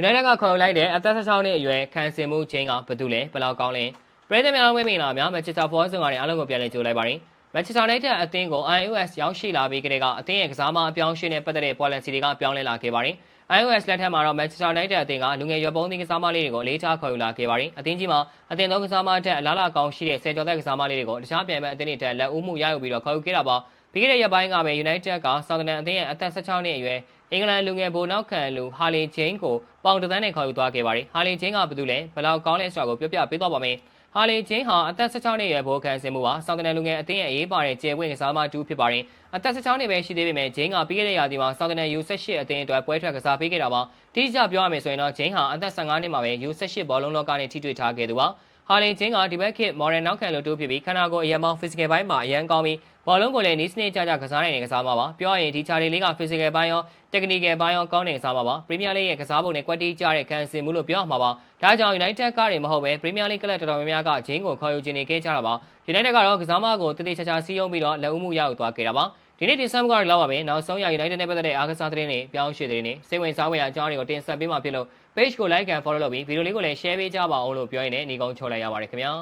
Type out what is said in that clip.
United ကခေါ်ယူလိုက်တဲ့အသက်16နှစ်အရွယ်ခံစင်မှုချင်းကဘယ်သူလဲဘယ်လောက်ကောင်းလဲပြည်သူများလုံးဝင်းမင်လာများ Manchester Force ကနေအားလုံးကိုပြန်လည်ကြိုလိုက်ပါရစေ Manchester United အသင်းကို iOS ရောက်ရှိလာပြီးကတည်းကအသင်းရဲ့ကစားမအပြောင်းအရွှေ့နဲ့ပတ်သက်တဲ့ policy တွေကပြောင်းလဲလာခဲ့ပါတယ်။ iOS လက်ထက်မှာတော့ Manchester United အသင်းကလူငယ်ရွယ်ပုံးသင်းကစားမလေးတွေကိုအလေးထားခေါ်ယူလာခဲ့ပါတယ်။အသင်းကြီးမှာအသင်းသုံးကစားမအထက်အလားအလာကောင်းရှိတဲ့ဆယ်ကျော်သက်ကစားမလေးတွေကိုတခြားပြိုင်ပွဲအသင်းတွေထက်လက်ဦးမှုရယူပြီးတော့ခေါ်ယူခဲ့တာပါ။ပြီးခဲ့တဲ့ရက်ပိုင်းကပဲ United က Southampton အသင်းရဲ့အသက်16နှစ်အရွယ်အင်္ဂလန်လူငယ်ဘိုနောက်ခံလူဟာလီဂျိန်းကိုပေါင်တသန်းနဲ့ခေါ်ယူသွားခဲ့ပါတယ်။ဟာလီဂျိန်းကဘယ်သူလဲဘယ်လောက်ကောင်းလဲဆိုတာကိုပြောပြပေးသွားပါမယ်။ ဟာလီဂျိန်းဟာအသက်16နှစ်အရွယ်ဘိုခံစင်မှုပါဆောင်းတန်လူငယ်အသင်းရဲ့အရေးပါတဲ့ကျယ်ဝင့်ကစားမတူဖြစ်ပါတယ်။အသက်16နှစ်ပဲရှိသေးပေမဲ့ဂျိန်းကပြီးခဲ့တဲ့ရာသီမှာဆောင်းတန် U18 အသင်းအတွက်ပွဲထွက်ကစားပေးခဲ့တာပါ။တိကျပြောရမယ်ဆိုရင်တော့ဂျိန်းဟာအသက်15နှစ်မှာပဲ U18 ဘောလုံးလောကနဲ့ထိတွေ့ထားခဲ့သူပါ။ ဟာလီဂျင်းကဒီဘက်ခေတ် modern နောက်ခံလို့တိုးဖြစ်ပြီးခန္ဓာကိုယ်အရန်ပေါင်း physical ဘိုင်းမှာအရန်ကောင်းပြီးဘောလုံးကိုလည်းနီးစနစ်ကြကြကစားနိုင်တဲ့ကစားမှာပါပြောရရင်ဒီချာလီလေးက physical ဘိုင်းရော technical ဘိုင်းရောကောင်းတဲ့ကစားမှာပါ Premier League ရဲ့ကစားပုံနဲ့ quality ကြတဲ့ခံစင်မှုလို့ပြောရမှာပါဒါကြောင့် United ကတွေမဟုတ်ပဲ Premier League ကလပ်တော်တော်များများကဂျင်းကိုခေါ်ယူခြင်းနေခဲ့ကြတာပါ United ကတော့ကစားမကိုတည်တည်ချာချာစီးရုံးပြီးတော့လက်ဦးမှုရယူသွားခဲ့တာပါ ဒီနေ့ဒီဆမ်ကတော့လောက်ပါပဲနောက်ဆုံးရ United နဲ့ပတ်သက်တဲ့အားကစားသတင်းတွေပြောင်းရွှေ့သတင်းတွေစိတ်ဝင်စားဖွယ်အကြောင်းတွေကိုတင်ဆက်ပေးမှာဖြစ်လို့ page ကို like and follow လုပ်ပြီးဗီဒီယိုလေးကိုလည်း share ပေးကြပါအောင်လို့ပြောရင်းနဲ့ညီကုန်းချုပ်လိုက်ရပါတယ်ခင်ဗျာ